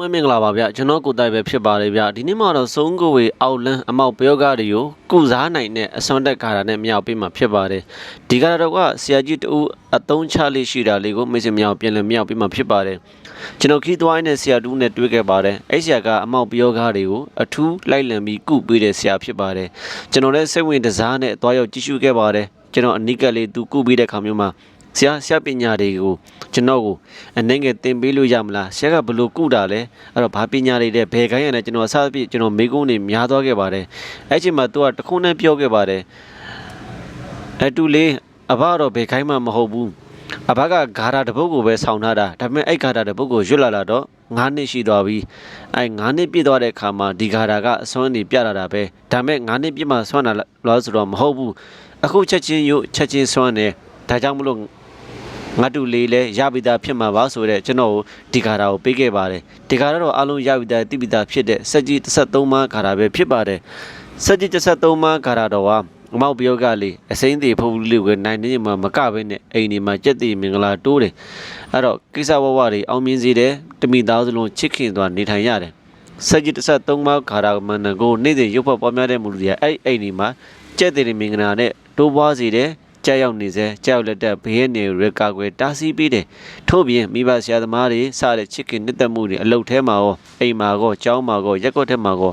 မွေးမင်္ဂလာပါဗျကျွန်တော်ကိုတိုက်ပဲဖြစ်ပါတယ်ဗျဒီနေ့မှာတော့စုံကိုဝေအောက်လန်းအမောက်ပယောဂတွေကိုကုစားနိုင်တဲ့အစွမ်းတက်ကာတာနဲ့မြောက်ပေးမှာဖြစ်ပါတယ်ဒီကာတာတော့ကဆရာကြီးတူအသုံးချလေးရှိတာလေးကိုမေ့စင်မြောက်ပြန်လည်မြောက်ပေးမှာဖြစ်ပါတယ်ကျွန်တော်ခီးသွားရင်းနဲ့ဆရာတူနဲ့တွေ့ခဲ့ပါတယ်အဲ့ဆရာကအမောက်ပယောဂတွေကိုအထူးလိုက်လံပြီးကုပေးတဲ့ဆရာဖြစ်ပါတယ်ကျွန်တော်လည်းစိတ်ဝင်တစားနဲ့သွားရောက်ကြည့်ရှုခဲ့ပါတယ်ကျွန်တော်အနိကလေးသူကုပေးတဲ့ခါမျိုးမှာ ဆရာဆရာပညာတွေကိုကျွန်တော်ကိုအနေငယ်သင်ပေးလို့ရမလားဆရာကဘယ်လိုကုတာလဲအဲ့တော့ဘာပညာတွေတဲ့ဘယ်ခိုင်းရလဲကျွန်တော်အစအပြည့်ကျွန်တော်မိကုန်းတွေများသွားခဲ့ပါတယ်အဲ့ချိန်မှာသူကတခုနဲ့ပြောခဲ့ပါတယ်အတူလေးအဘတော့ဘယ်ခိုင်းမှမဟုတ်ဘူးအဘကဂါရာတစ်ပုတ်ကိုပဲဆောင်းထားတာဒါပေမဲ့အဲ့ဂါရာတစ်ပုတ်ကိုရွတ်လာလာတော့9နှစ်ရှိသွားပြီအဲ့9နှစ်ပြည့်သွားတဲ့အခါမှာဒီဂါရာကအစွမ်းနေပြလာတာပဲဒါပေမဲ့9နှစ်ပြည့်မှစွမ်းတာလားဆိုတော့မဟုတ်ဘူးအခုချက်ချင်းရုပ်ချက်ချင်းစွမ်းတယ်ဒါကြောင့်မလို့ ငါတူလေးလဲရပြီသားဖြစ်မှာပါဆိုတော့ကျွန်တော်ဒီကာရာကိုပေးခဲ့ပါတယ်ဒီကာရာတော့အလုံးရပြီသားတိပိသားဖြစ်တဲ့စက်ကြီး33မှားကာရာပဲဖြစ်ပါတယ်စက်ကြီး33မှားကာရာတော့ဟာအမောက်ပြောကလေးအစိမ့်သေးဖုတ်လေးကိုနိုင်နေမှာမကဘဲနဲ့အိမ်ဒီမှာကြက်တီမင်္ဂလာတိုးတယ်အဲ့တော့ကိစ္စဝဝတွေအောင်မြင်စေတယ်တမိသားစုလုံးချစ်ခင်သွားနေထိုင်ရတယ်စက်ကြီး33မှားကာရာမန်နကိုနေ့စဉ်ရုပ်ဖတ်ပွားများတဲ့မူလူတွေကအဲ့အိမ်ဒီမှာကြက်တီမင်္ဂလာနဲ့တိုးပွားစေတယ် ကြောက်ရောက်နေစေကြောက်လက်တက်ဘေးရနေရကာကွယ်တားဆီးပေးတယ်ထို့ပြင်မိဘဆရာသမားတွေစတဲ့ချစ်ခင်နှစ်သက်မှုတွေအလုတ်ထဲမှာရောအိမ်မှာရောကျောင်းမှာရောရက်ကွက်ထဲမှာရော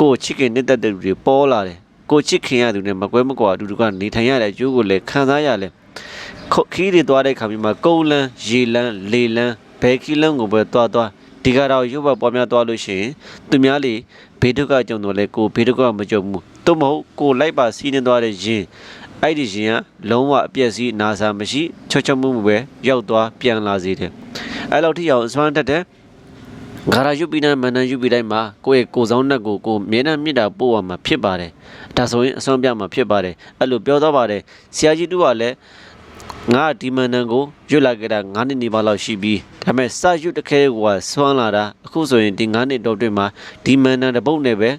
ကိုယ်ချစ်ခင်နှစ်သက်တဲ့လူတွေပေါ်လာတယ်ကိုယ်ချစ်ခင်ရသူနဲ့မကွဲမကွာအတူတူကနေထိုင်ရတဲ့အကျိုးကိုလည်းခံစားရလဲခီးတွေသွားတဲ့ခါမျိုးမှာကုန်းလန်းရေလန်းလေလန်းဘဲခီလန်းကိုပဲသွားသွားဒီကတော့ရုပ်ဘပေါ်များသွားလို့ရှိရင်သူများလေဘေးဒုက္ခကြုံတော့လဲကိုဘေးဒုက္ခမကြုံဘူးသို့မဟုတ်ကိုလိုက်ပါစီးနေသွားတဲ့ရင် အဲ့ဒီရင်ကလုံးဝအပြည့်စည်နာစာမရှိချောချောမှုမှုပဲရောက်သွားပြန်လာစေတယ်အဲ့လောက်ထိအောင်အစွမ်းတက်တဲ့ဂါရာယူပီနမန်နန်ယူပီတိုင်းမှာကိုယ့်ရဲ့ကိုယ်ဆောင်နှက်ကိုကိုမြဲတမ်းမြစ်တာပို့ရမှာဖြစ်ပါတယ်ဒါဆိုရင်အစွမ်းပြမှာဖြစ်ပါတယ်အဲ့လိုပြောတော့ပါတယ်ဆရာကြီးတူကလည်းငါဒီမန်နန်ကိုရွတ်လာခဲ့တာ9နှစ်နေပါလောက်ရှိပြီဒါပေမဲ့စရွတ်တစ်ခဲကဆွမ်းလာတာအခုဆိုရင်ဒီ9နှစ်တော့တွင်မှာဒီမန်နန်တစ်ပုတ်နဲ့ပဲ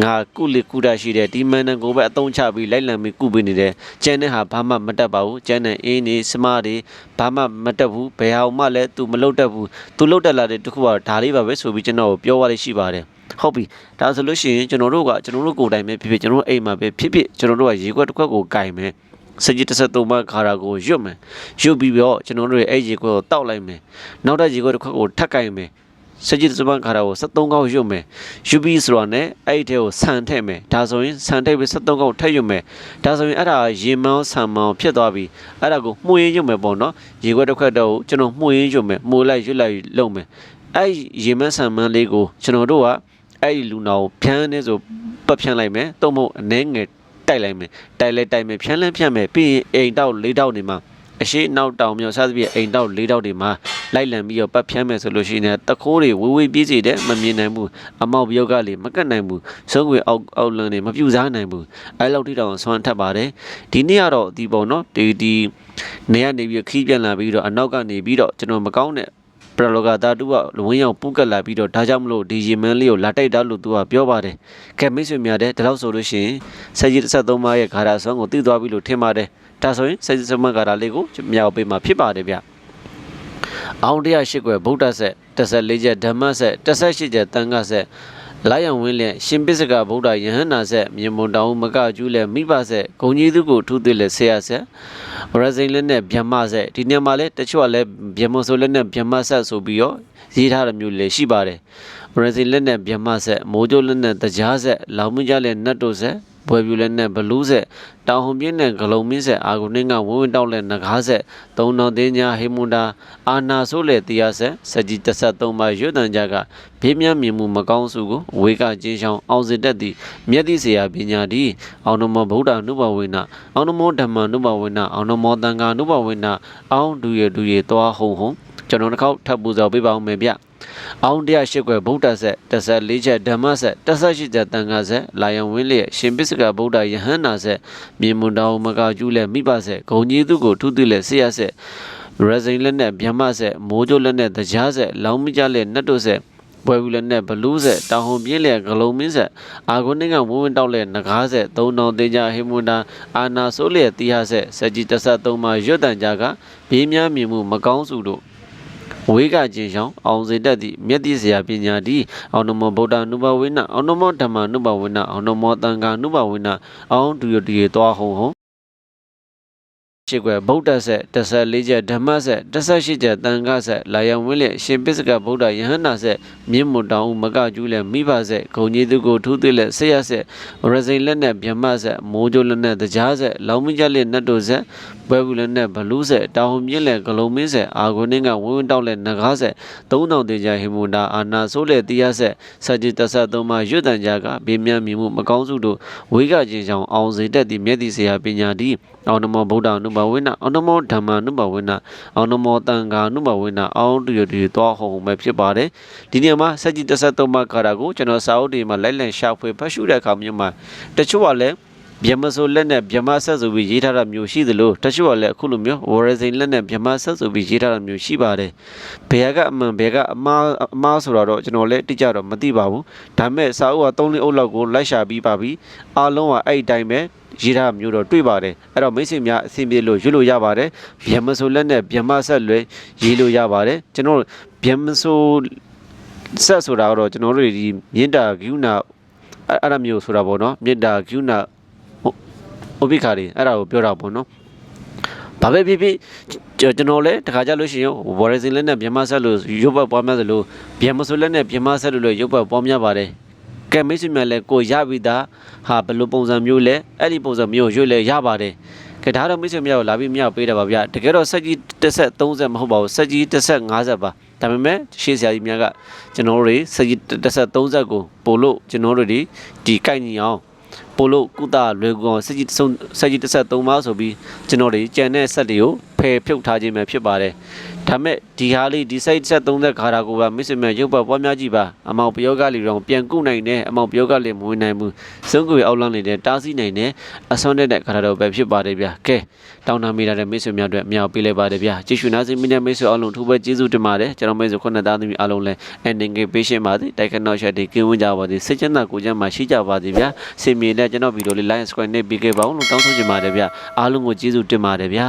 ငါကုလီကုတာရှိတယ်ဒီမန်နန်ကိုပဲအသုံးချပြီးလိုက်လံပြီးကုပေးနေတယ်ကျန်တဲ့ဟာဘာမှမတက်ပါဘူးကျန်တဲ့အင်းနေစမတွေဘာမှမတက်ဘူးဘယ်ဟာမှလည်း तू မလုပ်တတ်ဘူး तू လုပ်တတ်လာတဲ့တခုကဒါလေးပါပဲဆိုပြီးကျွန်တော်ပြောရလေးရှိပါတယ်ဟုတ်ပြီဒါဆိုလို့ရှိရင်ကျွန်တော်တို့ကကျွန်တော်တို့ကိုယ်တိုင်ပဲဖြစ်ဖြစ်ကျွန်တော်တို့အိမ်မှာပဲဖြစ်ဖြစ်ကျွန်တော်တို့ကရေခွက်တစ်ခွက်ကိုကင်မယ်စကြစ်တစ်ဆက်သုံးပါးခါရာကိုရွတ်မယ်ရွတ်ပြီးတော့ကျွန်တော်တို့ရဲ့အဲ့ရေခွက်ကိုတောက်လိုက်မယ်နောက်တဲ့ရေခွက်တစ်ခွက်ကိုထပ်ကင်မယ် စကြစ်စပန်ခါရာကို73ကောက်ရွတ်မယ်ယူပြီးဆိုတော့ ਨੇ အဲ့ဒီထဲကိုဆန်ထည့်မယ်ဒါဆိုရင်ဆန်ထည့်ပြီး73ကောက်ထည့်ရွတ်မယ်ဒါဆိုရင်အဲ့ဒါရေမောင်းဆန်မောင်းဖြစ်သွားပြီအဲ့ဒါကိုမှုရင်းရွတ်မယ်ပေါ့နော်ရေခွက်တစ်ခွက်တော့ကျွန်တော်မှုရင်းရွတ်မယ်မှုလိုက်ရွတ်လိုက်လုပ်မယ်အဲ့ရေမန်းဆန်မန်းလေးကိုကျွန်တော်တို့ကအဲ့ဒီလူနာကိုဖြန်းနေဆိုပတ်ဖြန်းလိုက်မယ်တော့မဟုတ်အနှဲငယ်တိုက်လိုက်မယ်တိုက်လဲတိုက်မယ်ဖြန်းလဲဖြန်းမယ်ပြီးရင်အိမ်တောက်လေးတောက်နေမှာ အရှိနောက်တောင်မြောက်စသဖြင့်အိမ်တောက်လေးတောက်တွေမှာလိုက်လံပြီးတော့ပတ်ဖြန်းမယ်ဆိုလို့ရှိရင်တခိုးတွေဝေးဝေးပြေးစီတဲ့မမြင်နိုင်ဘူးအမောက်ပြုတ်ကလေမကတ်နိုင်ဘူးဆုံးွေအောက်အောက်လန်းတွေမပြူစားနိုင်ဘူးအဲလောက်ထိတောင်ဆွမ်းထပ်ပါတယ်ဒီနေ့ကတော့ဒီပုံနော်ဒီဒီနေရနေပြီးခီးပြန်လာပြီးတော့အနောက်ကနေပြီးတော့ကျွန်တော်မကောင်းတဲ့ပရလောကသားတူကဝင်းရောက်ပူကတ်လာပြီးတော့ဒါကြောင့်မလို့ဒီရေမန်းလေးကိုလာတိုက်တာလို့သူကပြောပါတယ်ကဲမိတ်ဆွေများတဲ့ဒါလို့ဆိုလို့ရှိရင်ဆက်ကြီး33ပါးရဲ့ခါရာဆွမ်းကိုသိသွားပြီလို့ထင်ပါတယ် ဒါဆိုရင်ဆက်ကြီး33ပါးခါရာလေးကိုမြောက်ပေးမှာဖြစ်ပါတယ်ဗျအောင်တရားရှိခွဲဗုဒ္ဓဆက်14ချက်ဓမ္မဆက်18ချက်တန်ခါဆက်လာယံဝင်းလျက်ရှင်ပစ္စကဗုဒ္ဓယဟန္တာဆက်မြေမွန်တောင်မကကျူးလက်မိဘဆက်ဂုံကြီးသူကိုထူးသွင်းလက်ဆရာဆက်ဘရဇိန်လက်နဲ့ဗျမ္မဆက်ဒီနေရာမှာလဲတချို့ကလည်းဗျမဆိုလက်နဲ့ဗျမ္မဆက်ဆိုပြီးတော့ရေးထားတဲ့မျိုးလည်းရှိပါတယ်ဘရဇိန်လက်နဲ့ဗျမ္မဆက်မိုးကျိုးလက်နဲ့တကြားဆက်လောင်မကြလက်နတ်တို့ဆက် ဘွယ်ပြူလက်နဲ့ဘလူးဆက်တောင်ဟုံပြင်းနဲ့ဂလုံးမင်းဆက်အာဂုနင်းကဝင်းဝင်းတောက်လက်နဂါးဆက်သုံးတော်တင်းညာဟေမွန်တာအာနာဆိုးလက်တရားဆက်စကြီး33မှာရွတ်တန်ကြကဘေးမြမြင်မှုမကောင်းစုကိုဝေကချင်းဆောင်အောင်စစ်တက်သည့်မြတ်သည့်ဆရာပညာသည်အောင်နမောဗုဒ္ဓနုဘဝိနအောင်နမောဓမ္မနုဘဝိနအောင်နမောသံဃာနုဘဝိနအောင်ဒူရဒူရသွားဟုံဟုံကျွန်တော်တစ်ခေါက်ထပ်ပူဇော်ပေးပါဦးမယ်ဗျ။ အောင်တရားရှိခွဲဗုဒ္ဓဆက်14ချက်ဓမ္မဆက်18ချက်တန်ခါဆက်လာယံဝင်းလျက်ရှင်ပစ္စကဗုဒ္ဓယဟန္နာဆက်မြေမွန်တောင်မကကျူးလက်မိဘဆက်ဂုံကြီးသူကိုထုသွလက်ဆေးရဆက်ရဇိန်လက်နဲ့ဗျမဆက်မိုးကျိုးလက်နဲ့တကြားဆက်လောင်းမကြလက်နတ်တို့ဆက်ဘွယ်ဘူးလက်နဲ့ဘလူးဆက်တောင်ဟုံပြင်းလျက်ဂလုံးမင်းဆက်အာဂုနှင်းကဝင်းဝင်းတောက်လျက်နဂါးဆက်သုံးတောင်သေးကြဟိမွန်တာအာနာဆိုးလျက်တီးဟာဆက်စကြည်တဆတ်သုံးမှာရွတ်တန်ကြကဘေးများမြင်မှုမကောင်းစုတို့ ဝေးကခြင်းရှောင်းအောင်စေတတ်သည့်မြတ်တိစရာပညာတိအောင်နမောဗုဒ္ဓနုဘဝိနအောင်နမောဓမ္မနုဘဝိနအောင်နမောသံဃာနုဘဝိနအောင်တူရတူရသွားဟုံဟုံ ရှိကွယ်ဗုဒ္ဓဆက်14ချက်ဓမ္မဆက်18ချက်တန်ခါဆက်လာယံဝင်းလျက်ရှင်ပစ္စကဗုဒ္ဓယဟန္တာဆက်မြင့်မွန်တောင်ဦးမကကျူးလက်မိဘဆက်ဂုံကြီးသူကိုထူးသွေးလက်ဆေရဆက်ရစိန်လက်နဲ့ဗြဟ္မဆက်မိုးကြိုးလက်နဲ့တရားဆက်လောင်မင်းကြလက်နတ်တို့ဆက်ဘွဲဘူးလက်နဲ့ဘလူးဆက်တောင်မြင့်လက်ဂလုံးမင်းဆက်အာဂုန်င်းကဝင်းဝင်းတောက်လက်နဂါဆက်3000တေချာဟိမွန်တာအာနာဆိုးလက်တရားဆက်စัจจิတဆတ်သုံးပါရွတ်တန်ကြကဘေးမြမြမှုမကောင်းစုတို့ဝိကချင်းဆောင်အောင်စေတတ်သည့်မြတ်တိစရာပညာတိအောင်နမောဗုဒ္ဓနုဘဝိနအောင်နမောဓမ္မနုဘဝိနအောင်နမောတန်ခါနုဘဝိနအောင်တူရတူရသွားဟုံပဲဖြစ်ပါတယ်ဒီနေရာမှာစัจจิတဆတ်သုံးပါခါတာကိုကျွန်တော်စာအုပ်တွေမှာလိုက်လံရှာဖွေဖတ်ရှုတဲ့အခါမျိုးမှာတချို့ကလည်း ဗျမဆိုလက်နဲ့ဗျမဆက်ဆိုပြီးရေးထားတာမျိုးရှိသလိုတချို့ကလည်းအခုလိုမျိုးဝရစိန်လက်နဲ့ဗျမဆက်ဆိုပြီးရေးထားတာမျိုးရှိပါတယ်ဘယ်ကအမှန်ဘယ်ကအမှားအမှားဆိုတာတော့ကျွန်တော်လည်းတိကျတော့မသိပါဘူးဒါပေမဲ့စာအုပ်က3လအုပ်လောက်ကိုလိုက်ရှာပြီးပါပြီအားလုံးကအဲ့ဒီတိုင်းပဲရေးထားမျိုးတော့တွေ့ပါတယ်အဲ့တော့မိတ်ဆွေများအဆင်ပြေလို့ရွတ်လို့ရပါတယ်ဗျမဆိုလက်နဲ့ဗျမဆက်လွဲရေးလို့ရပါတယ်ကျွန်တော်ဗျမဆိုဆက်ဆိုတာကတော့ကျွန်တော်တို့ဒီမြင့်တာဂုဏအဲ့အဲ့ဒါမျိုးဆိုတာပေါ့နော်မြင့်တာဂုဏ ဥပိ္ပခါတွေအဲ့ဒါကိုပြောတာပေါ့နော်ဘာပဲဖြစ်ဖြစ်ကျွန်ကျွန်တော်လည်းတခါကြလို့ရှိရင်ဝရစင်လက်နဲ့မြန်မာဆက်လို့ရုပ်ပတ်ပွားများသလိုမြန်မာဆိုလက်နဲ့မြန်မာဆက်လို့လည်းရုပ်ပတ်ပွားများပါတယ်ကဲမိတ်ဆွေများလည်းကိုရပြီးသားဟာဘယ်လိုပုံစံမျိုးလဲအဲ့ဒီပုံစံမျိုးရွေ့လဲရပါတယ်ကဲဒါတော့မိတ်ဆွေများကိုလာပြီးမြောက်ပေးတာပါဗျတကယ်တော့စက်ကြီးတစ်ဆက်30မဟုတ်ပါဘူးစက်ကြီးတစ်ဆက်50ပါဒါပေမဲ့ရှေ့ဆရာကြီးများကကျွန်တော်တို့တွေစက်ကြီးတစ်ဆက်30ကိုပို့လို့ကျွန်တော်တို့တွေဒီကိုက်ညီအောင် ပိုလို့ကုသလွယ်ကူအောင်စက်ကြီးသုံးစက်ကြီးတစ်ဆက်သုံးပါဆိုပြီးကျွန်တော်တွေကြံတဲ့ဆက်တွေကိုဖယ်ဖြုတ်ထားခြင်းပဲဖြစ်ပါတယ် ဒါမဲ့ဒီဟာလေးဒီစိတ်ဆက်သုံးသက်ခါတာကိုပါမစ္စမန်ရုပ်ပတ်ပွားများကြည့်ပါအမောင်ပယောဂလေးတော့ပြန်ကုနိုင်တယ်အမောင်ပယောဂလေးမဝင်နိုင်ဘူးစွန့်ကိုအောက်လန်းနေတဲ့တားဆီးနိုင်တယ်အဆွမ်းတဲ့ခါတာတော့ပဲဖြစ်ပါတယ်ဗျာကဲတောင်းတမိတာတဲ့မိတ်ဆွေများအတွက်အမြောက်ပေးလိုက်ပါတယ်ဗျာကြည့်ရှုနားစင်မိတဲ့မိတ်ဆွေအလုံးထူပဲကျေးဇူးတင်ပါတယ်ကျွန်တော်မိတ်ဆွေခုနှစ်သားသမီးအလုံးလဲအန်ဒင်ကေပေးရှင်ပါသည်တိုက်ခနောက်ချက်တွေကင်းဝန်းကြပါသည်စိတ်ချမ်းသာကိုယ်ချမ်းသာရှိကြပါသည်ဗျာစင်မြေနဲ့ကျွန်တော်ဗီဒီယိုလေး like subscribe နဲ့ပေးခဲ့ပါဦးလို့တောင်းဆိုချင်ပါတယ်ဗျာအားလုံးကိုကျေးဇူးတင်ပါတယ်ဗျာ